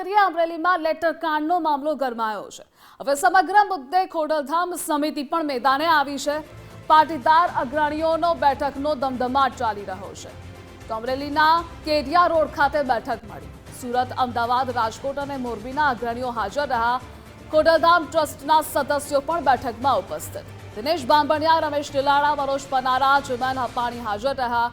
કરીએ, અમરેલીમાં લેટર કાંડનો મામલો ગરમાયો છે. હવે સમગ્ર મુદ્દે ખોડલધામ સમિતિ પણ મેદાને આવી છે. પાટીદાર અગ્રણીઓનો બેઠકનો ધમધમાટ ચાલી રહ્યો છે. તો અમરેલીના કેરિયા રોડ ખાતે બેઠક મળી. સુરત, અમદાવાદ, રાજકોટ અને મોરબીના અગ્રણીઓ હાજર રહ્યા. ખોડલધામ ટ્રસ્ટના સદસ્યો પણ બેઠકમાં ઉપસ્થિત. દિનેશ બાંભણિયા, રમેશ ટીલાળા મનોજ પનારા, જુમાન હપાણી હાજર રહ્યા.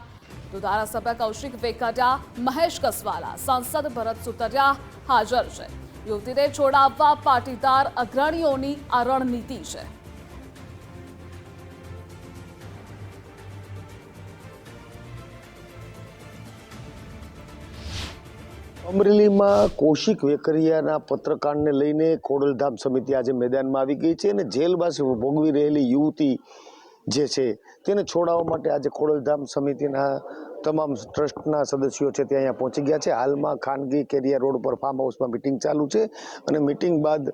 તો ધારાસભ્ય કૌશિક વેકરિયા, મહેશ કસવાલા, સાંસદ ભરત સુતરિયા હાજર છે. યુવતીને છોડાવવા પાટીદાર અગ્રણીઓની આ રણનીતિ છે. અમરેલીમાં કૌશિક વેકરિયાના પત્રકારને લઈને ખોડલધામ સમિતિ આજે મેદાનમાં આવી ગઈ છે અને જેલવાસ ભોગવી રહેલી યુવતી જે છે તેને છોડાવવા માટે આજે ખોડલધામ સમિતિના તમામ ટ્રસ્ટના સદસ્યો છે તે અહીંયા પહોંચી ગયા છે. હાલમાં ખાનગી કેરિયા રોડ પર ફાર્મ હાઉસમાં મિટિંગ ચાલુ છે અને મિટિંગ બાદ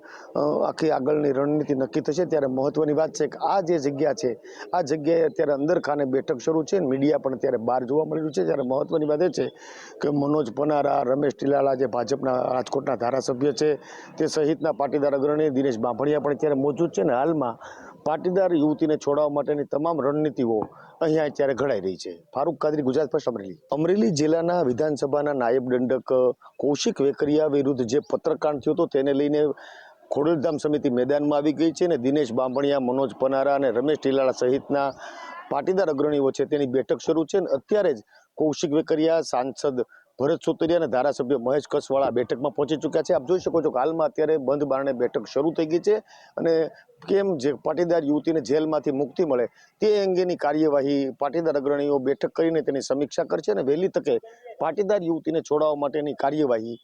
આખી આગળની રણનીતિ નક્કી થશે ત્યારે મહત્વની વાત છે કે આ જે જગ્યા છે, આ જગ્યાએ અત્યારે અંદર ખાને બેઠક શરૂ છે મીડિયા પણ અત્યારે બહાર જોવા મળી રહ્યું છે. જ્યારે મહત્વની વાત એ છે કે મનોજ પનારા, રમેશ ટીલાળા જે ભાજપના રાજકોટના ધારાસભ્ય છે તે સહિતના પાટીદાર અગ્રણી દિનેશ બાંભણિયા પણ અત્યારે મોજૂદ છે ને હાલમાં પાટીદાર યુવતીને છોડાવવા માટેની તમામ રણનીતિઓ અહીંયા અત્યારે ઘડાઈ રહી છે. ફારૂક કાદરી, ગુજરાત ફર્સ્ટ અમરેલી. અમરેલી જિલ્લાના વિધાનસભાના નાયબ દંડક કૌશિક વેકરિયા વિરુદ્ધ જે પત્રકાંડ થયો હતો તેને લઈને ખોડલધામ સમિતિ મેદાનમાં આવી ગઈ છે અને દિનેશ બાંભણિયા, મનોજ પનારા અને રમેશ ટીલાળા સહિતના પાટીદાર અગ્રણીઓ છે. તેની બેઠક શરૂ છે અને અત્યારે જ કૌશિક વેકરિયા સાંસદ ભરત સુતરિયા અને ધારાસભ્ય મહેશ કસવાળા બેઠકમાં પહોંચી ચૂક્યા છે. આપ જોઈ શકો છો કે હાલમાં અત્યારે બંધ બારણે બેઠક શરૂ થઈ ગઈ છે અને કેમ જે પાટીદાર યુવતીને જેલમાંથી મુક્તિ મળે તે અંગેની કાર્યવાહી પાટીદાર અગ્રણીઓ બેઠક કરીને તેની સમીક્ષા કરશે અને વહેલી તકે પાટીદાર યુવતીને છોડાવવા માટેની કાર્યવાહી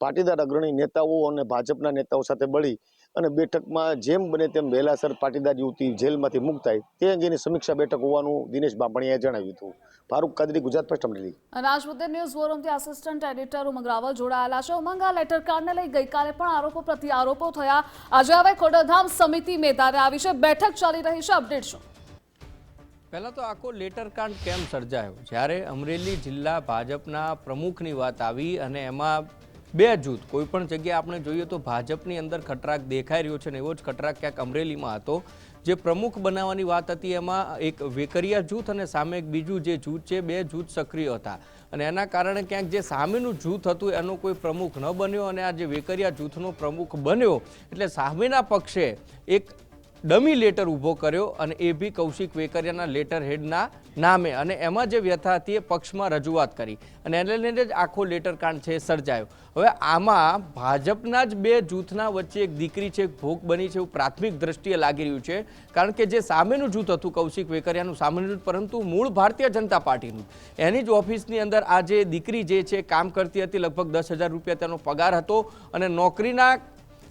પાટીદાર અગ્રણી નેતાઓ અને ભાજપના નેતાઓ સાથે બળી અને બેઠકમાં જેમ બને તેમ વહેલાસર પાટીદાર યુવતી જેલમાંથી મુક્ત થાય તે અંગેની સમીક્ષા બેઠક હોવાનું દિનેશ બાંભણીયાએ જણાવ્યું હતું. ફારૂક કાદરી ગુજરાત ફર્સ્ટ અમરેલી. અને આજ મુદ્દે ન્યૂઝ ફોરમથી આસિસ્ટન્ટ એડિટર ઉમંગ રાવલ જોડાયેલા છે. ઉમંગ આ લેટર કાર્ડને લઈ ગઈકાલે પણ આરોપો પ્રતિ આરોપો થયા. આજે હવે ખોડલધામ સમિતિ મેદાને આવી છે. બેઠક ચાલી રહી છે. અપડેટ શું? પહેલાં તો આખો લેટર કાંડ કેમ સર્જાયો? જ્યારે અમરેલી જિલ્લા ભાજપના પ્રમુખની વાત આવી અને એમાં બે જૂથ. કોઈ પણ જગ્યાએ આપણે જોઈએ તો ભાજપની અંદર ખટરાક દેખાઈ રહ્યો છે ને એવો જ ખટરાક ક્યાંક અમરેલીમાં હતો. જે પ્રમુખ બનાવવાની વાત હતી એમાં એક વેકરિયા જૂથ અને સામે એક બીજું જે જૂથ છે, બે જૂથ સક્રિય હતા. અને એના કારણે ક્યાંક જે સામેનું જૂથ હતું એનો કોઈ પ્રમુખ ન બન્યો અને આ જે વેકરિયા જૂથનો પ્રમુખ બન્યો, એટલે સામેના પક્ષે એક ડમી લેટર ઊભો કર્યો અને એ બી કૌશિક વેકરિયાના લેટર હેડના નામે અને એમાં જે વ્યથા હતી એ પક્ષમાં રજૂઆત કરી અને એને લઈને જ આખો લેટર કાંડ છે સર્જાયો. હવે આમાં ભાજપના જ બે જૂથના વચ્ચે એક દીકરી છે, એક ભોગ બની છે એવું પ્રાથમિક દ્રષ્ટિએ લાગી રહ્યું છે. કારણ કે જે સામેનું જૂથ હતું કૌશિક વેકરિયાનું, સામેનું જૂથ, પરંતુ મૂળ ભારતીય જનતા પાર્ટીનું. એની જ ઓફિસની અંદર આ જે દીકરી જે છે, કામ કરતી હતી લગભગ દસ હજાર રૂપિયા તેનો પગાર હતો અને નોકરીના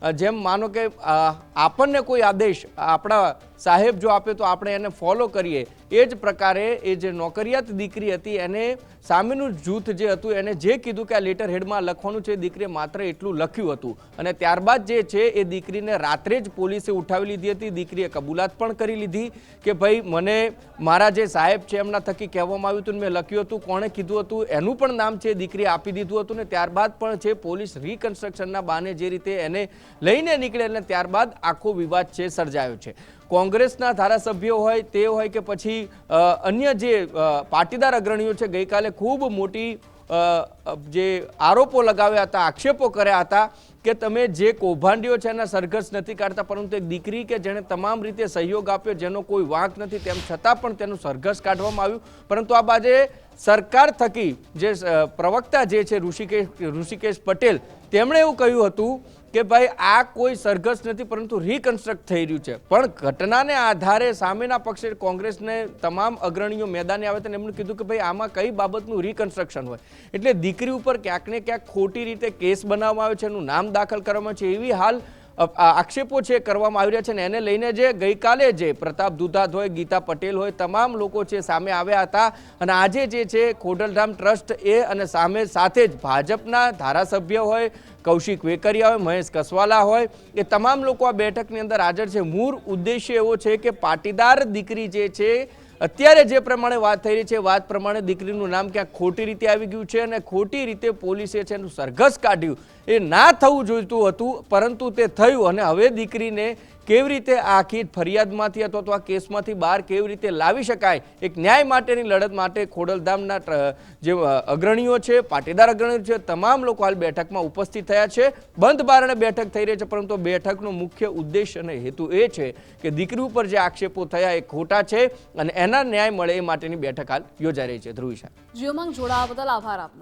જેમ માનો કે આપણને કોઈ આદેશ, આપણા સાહેબ જો આપે તો આપણે એને ફોલો કરીએ, એ જ પ્રકારે એ જે નોકરિયાત દીકરી હતી એને સામેનું જૂથ જે હતું એને જે કીધું કે આ લેટર હેડમાં લખવાનું છે દીકરીએ માત્ર એટલું લખ્યું હતું. અને ત્યારબાદ જે છે, એ દીકરીને રાત્રે જ પોલીસે ઉઠાવી લીધી હતી. દીકરીએ કબૂલાત પણ કરી લીધી કે ભાઈ, મને મારા જે સાહેબ છે, એમના થકી કહેવામાં આવ્યું હતું મેં લખ્યું હતું, કોણે કીધું હતું, એનું પણ નામ છે દીકરીએ આપી દીધું હતું ને ત્યારબાદ પણ છે, પોલીસ રિકન્સ્ટ્રક્શનના બાને જે રીતે એને લઈને નીકળે અને ત્યારબાદ આખો વિવાદ છે, સર્જાયો છે. કોંગ્રેસના ધારાસભ્યો હોય, તે હોય કે પછી અન્ય જે પાટીદાર અગ્રણીઓ છે, ગઈકાલે ખૂબ મોટી જે આરોપો લગાવ્યા હતા, આક્ષેપો કર્યા હતા કે તમે જે કૌભાંડીઓ છે, એના સરઘસ નથી કાઢતા, પરંતુ એક દીકરી કે જેણે તમામ રીતે સહયોગ આપ્યો, જેનો કોઈ વાંક નથી, તેમ છતાં પણ તેનું સરઘસ કાઢવામાં આવ્યું. પરંતુ આ બાજે સરકાર થકી જે પ્રવક્તા જે છે, ઋષિકેશ ઋષિકેશ પટેલ, તેમણે એવું કહ્યું હતું કે ભાઈ, આ કોઈ સરઘસ નથી, પરંતુ રિકન્સ્ટ્રક્ટ થઈ રહ્યું છે. પણ ઘટનાને આધારે સામેના પક્ષે કોંગ્રેસને તમામ અગ્રણીઓ મેદાને આવે તેને એમણે કીધું કે ભાઈ, આમાં કઈ બાબતનું રિકન્સ્ટ્રક્શન હોય. એટલે દીકરી ઉપર ક્યાંક ને ક્યાંક ખોટી રીતે કેસ બનાવવામાં આવે છે, એનું નામ દાખલ કરવામાં આવે છે. એવી હાલ આક્ષેપો છે, કરવામાં આવી રહ્યા છે ને એને લઈને જે ગઈકાલે જે પ્રતાપ દુધાત હોય, ગીતા પટેલ હોય, તમામ લોકો છે સામે આવ્યા હતા અને આજે જે છે ખોડલધામ ટ્રસ્ટ એ અને સામે સાથે જ ભાજપના ધારાસભ્ય હોય, કૌશિક વેકરિયા હોય, મહેશ કસવાલા હોય, એ તમામ લોકો આ બેઠકની અંદર હાજર છે. મૂળ ઉદ્દેશ્ય એવો છે કે પાટીદાર દીકરી જે છે અત્યારે જે પ્રમાણે વાત થઈ રહી છે વાત પ્રમાણે દીકરીનું નામ ક્યાંક ખોટી રીતે આવી ગયું છે અને ખોટી રીતે પોલીસે છે એનું સરઘસ કાઢ્યું. એ ના થવું જોઈતું હતું, પરંતુ તે થયું અને હવે દીકરીને કેવી રીતે આખી ફરિયાદમાંથી અથવા તો આ કેસમાંથી બહાર કેવી રીતે લાવી શકાય? એક ન્યાય માટેની લડત માટે ખોડલધામના જે અગ્રણીઓ છે, પાટીદાર અગ્રણીઓ છે, તમામ લોકો હાલ બેઠકમાં ઉપસ્થિત થયા છે. બંધ બારણે બેઠક થઈ રહી છે, પરંતુ બેઠકનો મુખ્ય ઉદ્દેશ અને હેતુ એ છે કે દીકરી ઉપર જે આક્ષેપો થયા એ ખોટા છે અને એના ન્યાય મળે એ માટેની બેઠક હાલ યોજાઈ રહી છે. ધ્રુવિશા જીઓમાંગ જોડાવા બદલ આભાર આપનો.